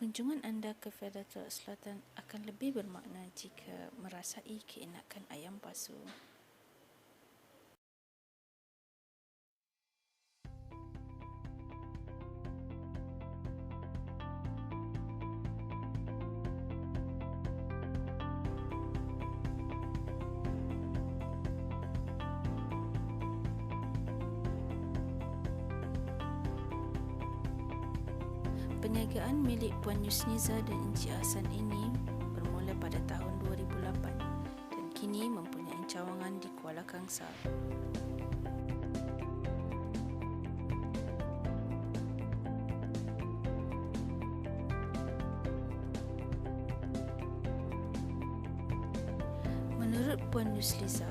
Kunjungan anda ke Federal Selatan akan lebih bermakna jika merasai keenakan ayam pasu. Perniagaan milik Puan Yusniza dan Encik Hassan ini bermula pada tahun 2008 dan kini mempunyai cawangan di Kuala Kangsar. Menurut Puan Yusliza,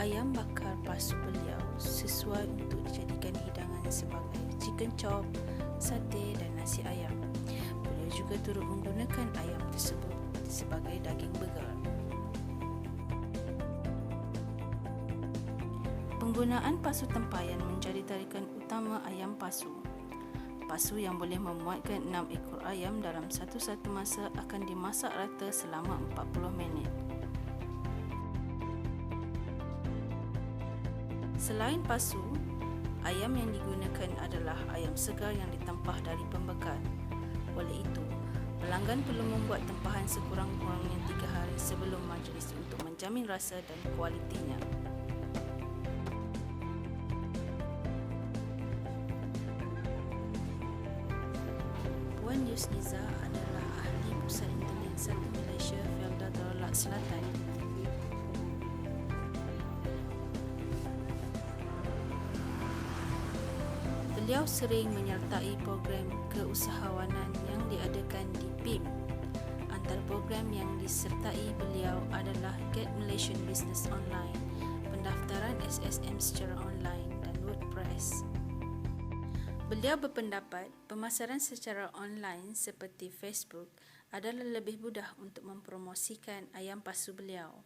ayam bakar pasu beliau sesuai untuk dijadikan hidangan sebagai chicken chop, sate dan nasi ayam. Juga turut menggunakan ayam tersebut sebagai daging burger. Penggunaan pasu tempayan menjadi tarikan utama ayam pasu. Pasu yang boleh memuatkan 6 ekor ayam dalam satu-satu masa akan dimasak rata selama 40 minit. Selain pasu, ayam yang digunakan adalah ayam segar yang ditempah dari pembekal. Oleh itu, pelanggan perlu membuat tempahan sekurang-kurangnya tiga hari sebelum majlis untuk menjamin rasa dan kualitinya. Puan Yusniza adalah ahli pusat internet satu Malaysia Felda Darulak Selatan. Beliau sering menyertai program keusahawanan diadakan di PIM. Antara program yang disertai beliau adalah Get Malaysian Business Online, pendaftaran SSM secara online dan WordPress. Beliau berpendapat pemasaran secara online seperti Facebook adalah lebih mudah untuk mempromosikan ayam pasu beliau.